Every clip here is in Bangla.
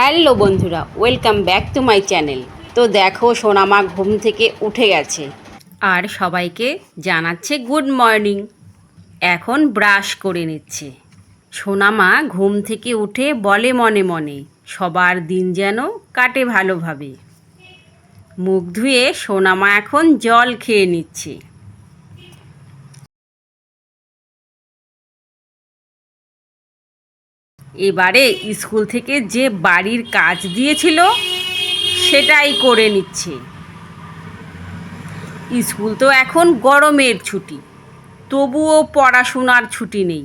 হ্যালো বন্ধুরা welcome back to my channel তো দেখো সোনামা ঘুম থেকে উঠে গেছে। আর সবাইকে জানাচ্ছে গুড মর্নিং এখন ব্রাশ করে নিচ্ছে। সোনামা ঘুম থেকে উঠে বলে মনে মনে, সবার দিন যেন কাটে ভালোভাবে। মুখ ধুয়ে সোনামা এখন জল খেয়ে নিচ্ছে। এবারে স্কুল থেকে যে বাড়ির কাজ দিয়েছিল, সেটাই করে নিচ্ছে। স্কুল তো এখন গরমের ছুটি, তবুও পড়াশোনার ছুটি নেই।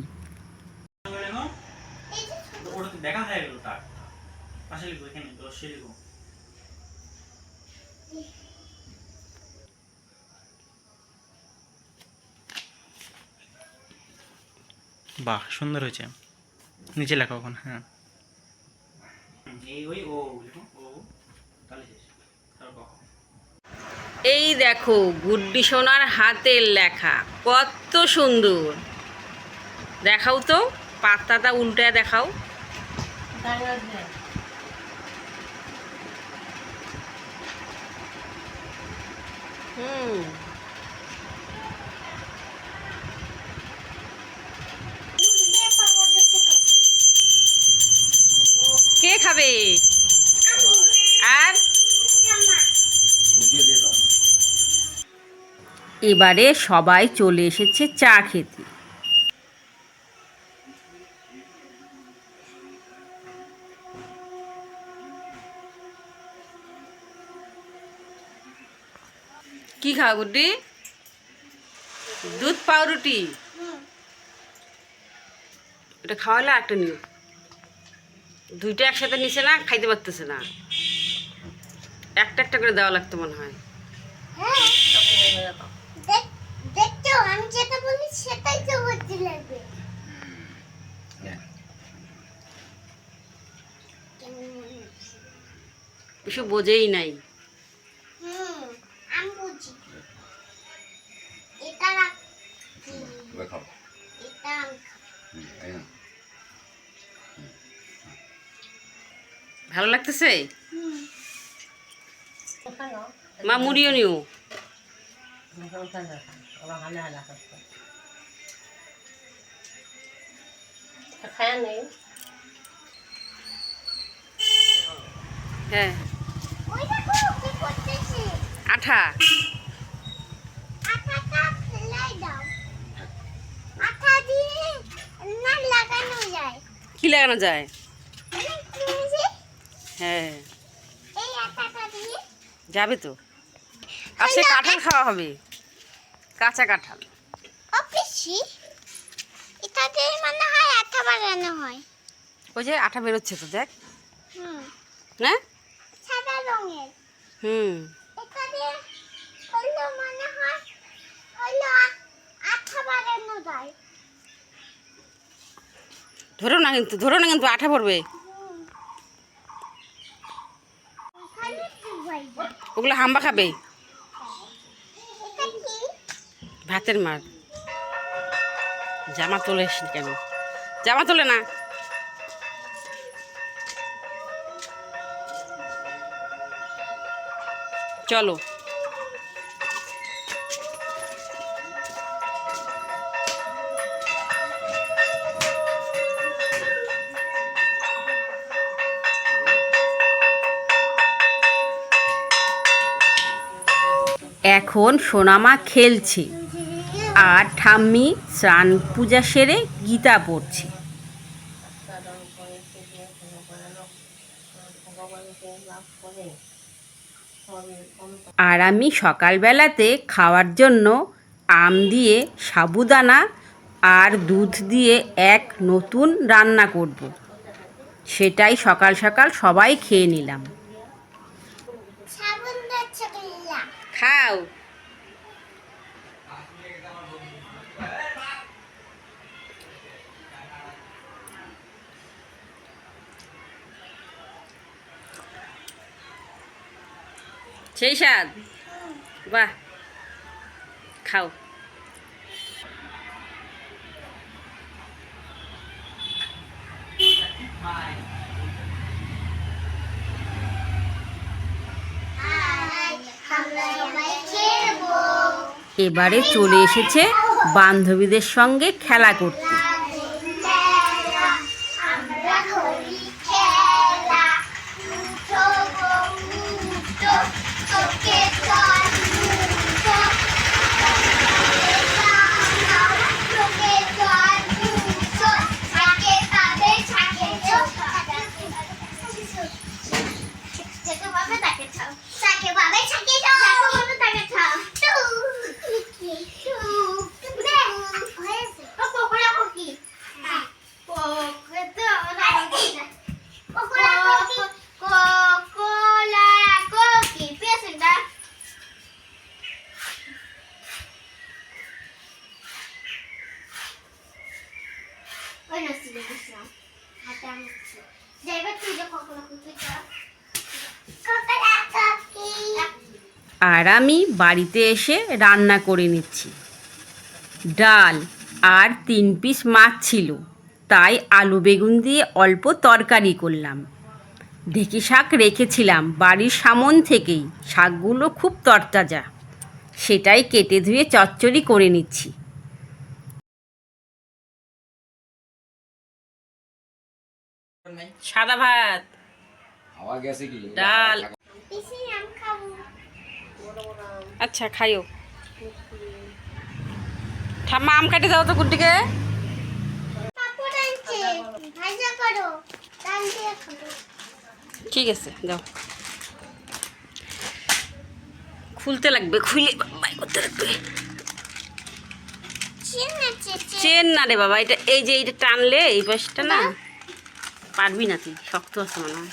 বাহ, সুন্দর হয়েছে। নিচে লেখা ওখানে হ্যাঁ। এই দেখো গুড্ডি সোনার হাতের লেখা কত সুন্দর। দেখাও তো পাতাটা উল্টে দেখাও। হুম। এবারে সবাই চলে এসেছে চা খেতে। কি খাও গুড্ডি? দুধ পাউরুটি? এটা খাওয়ালে একটা নিও। দুইটা একসাথে নিচে না, খাইতে পারতেছে না। একটা একটা করে দেওয়া লাগতো মনে হয়। আমি যেটা বলি সেটাই তো করতে লাগবে। মনে হচ্ছে? কিছু বোঝেই নাই। হুম আমি বুঝি। এটা রাখ। এটা আমি হুম, এই নাও। ভালো লাগতেছে? মা মুড়িও নিও। হ্যাঁ ওই দেখো কি করতেছে আঠা। কি লাগানো যায়? হ্যাঁ। যাবে তো। আজকে কাঁঠাল খাওয়া হবে। কাঁচা কাঁঠাল। অফিসি মানে হয় আঠা বানানো হয়। ওই যে আঠা বেরোচ্ছে তো দেখ। হুম। হ্যাঁ সাদা রঙের। হুম। এটা হলো মনে হয় হলো আঠা বানানো যায়। ধরো না কিন্তু ধরো না কিন্তু আঠা পড়বে? ওগুলো হাম্বা খাবে। ভাতের মার। জামা তোলে কেন? জামা তোলে না। চলো। এখন সোনামা খেলছে। আর ঠাম্মি স্নান পূজা সেরে গীতা পড়ছে। আর আমি সকালবেলাতে খাওয়ার জন্য আম দিয়ে সাবুদানা আর দুধ দিয়ে এক নতুন রান্না করব। সেটাই সকাল সকাল সবাই খেয়ে নিলাম। খাও। সেই স্বাদ বাহ খাও। এবারে চলে এসেছে বান্ধবীদের সঙ্গে খেলা করতে। আর আমি বাড়িতে এসে রান্না করে নিচ্ছি। ডাল আর তিন পিস মাছ ছিল, তাই আলু বেগুন দিয়ে অল্প তরকারি করলাম। ঢেঁকি শাক রেখেছিলাম বাড়ির সামন থেকেই, শাকগুলো খুব তরতাজা। সেটাই কেটে ধুয়ে চচ্চড়ি করে নিচ্ছি। সাদা ভাত। হাওয়া গেছে কি? ডাল। পিসি আম খাব। আচ্ছা খাইও। ঠাম্মা আম কাটে দাও তো খাব। ঠিক আছে দাও খুলতে লাগবে খুলে বাই করতে লাগবে। চেন না রে বাবা এটা এই যে এইটা টানলে এই পাশটা না? পারবি না তুই শক্ত আছে মনে হয়।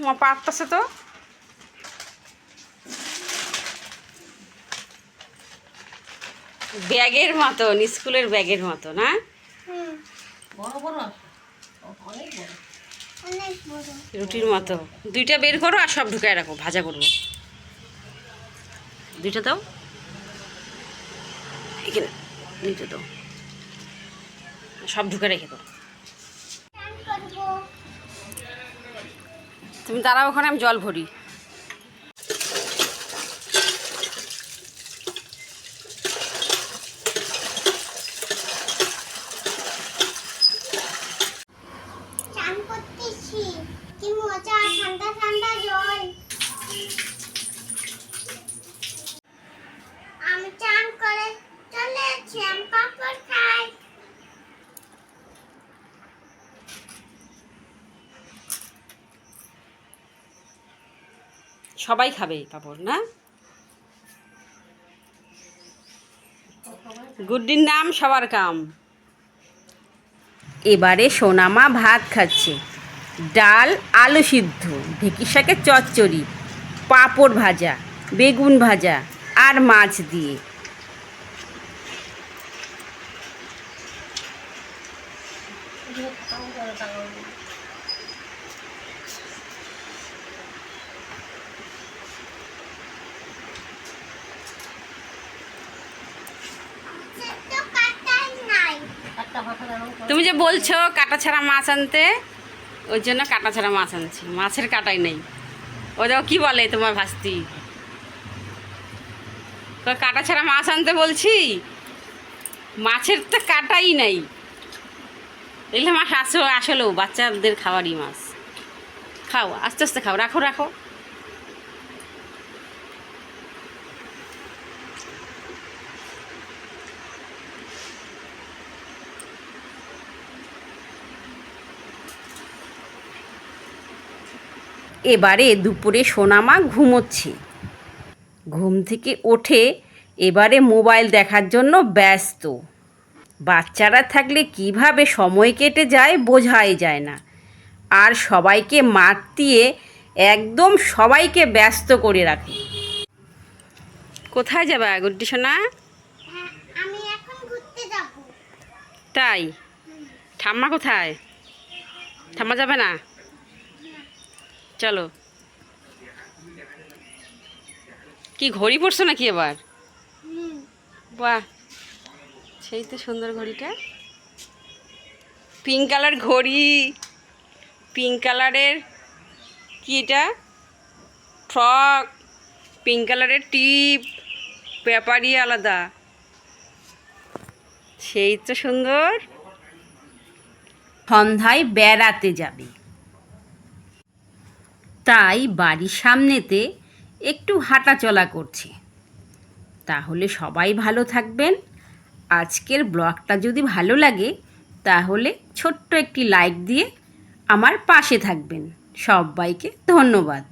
মা পারতেছে তো। ব্যাগের মতন স্কুলের ব্যাগের মতো না? হুম। অনেক বড়। রুটির মতো। দুইটা বের করো আর সব ঢুকায় রাখো ভাজা করব। দুইটা দাও। এখানে। নিতে দাও সব ঢুকে রেখে দাও। তুমি তারা ওখানে আমি জল ভরি চান করতেছি কি মজা ঠান্ডা ঠান্ডা জল আমি চান করে সবাই খাবে এই পাপড়, না? গুড্ডির নাম সবার কাম। এবারে সোনামা ভাত খাচ্ছে। ডাল, আলু সিদ্ধ ঢেঁকি শাকের চচ্চড়ি, পাঁপড় ভাজা, বেগুন ভাজা আর মাছ দিয়ে সে তো কাটাই নাই তুমি যে বলছো কাটা ছাড়া মাছ আনতে, ওই জন্য কাটা ছাড়া মাছ আনছি। মাছের কাটাই নেই। ও দেখো কি বলে তোমার ভাস্তি? কাটা ছাড়া মাছ আনতে বলছি? মাছের তো কাটাই নাই। এগুলো মাছ আসো আসলেও বাচ্চাদের খাওয়ারই মাছ। খাও, আস্তে আস্তে খাও, রাখো রাখো। এবারে দুপুরে সোনামা ঘুমোচ্ছে। ঘুম থেকে ওঠে এবারে মোবাইল দেখার জন্য ব্যস্ত। বাচ্চারা থাকলে কীভাবে সময় কেটে যায় বোঝাই যায় না। আর সবাইকে মাতিয়ে একদম সবাইকে ব্যস্ত করে রাখে। কোথায় যাবে গুড্ডি সোনা? হ্যাঁ তাই? ঠাম্মা কোথায়? ঠাম্মা যাবে না? চলো। কি ঘড়ি পড়ছো নাকি এবার? বাহ সেই তো সুন্দর ঘড়িটা। পিঙ্ক কালার ঘড়ি পিঙ্ক কালারের কি এটা? ফ্রক পিঙ্ক কালারের টিপ ব্যাপারই আলাদা। সেই তো সুন্দর। সন্ধ্যায় বেড়াতে যাবে। তাই বাড়ির সামনেতে একটু হাঁটাচলা করছি। তাহলে সবাই ভালো থাকবেন। আজকের ব্লগটা যদি ভালো লাগে, তাহলে ছোট্ট একটি লাইক দিয়ে আমার পাশে থাকবেন। সবাইকে ধন্যবাদ।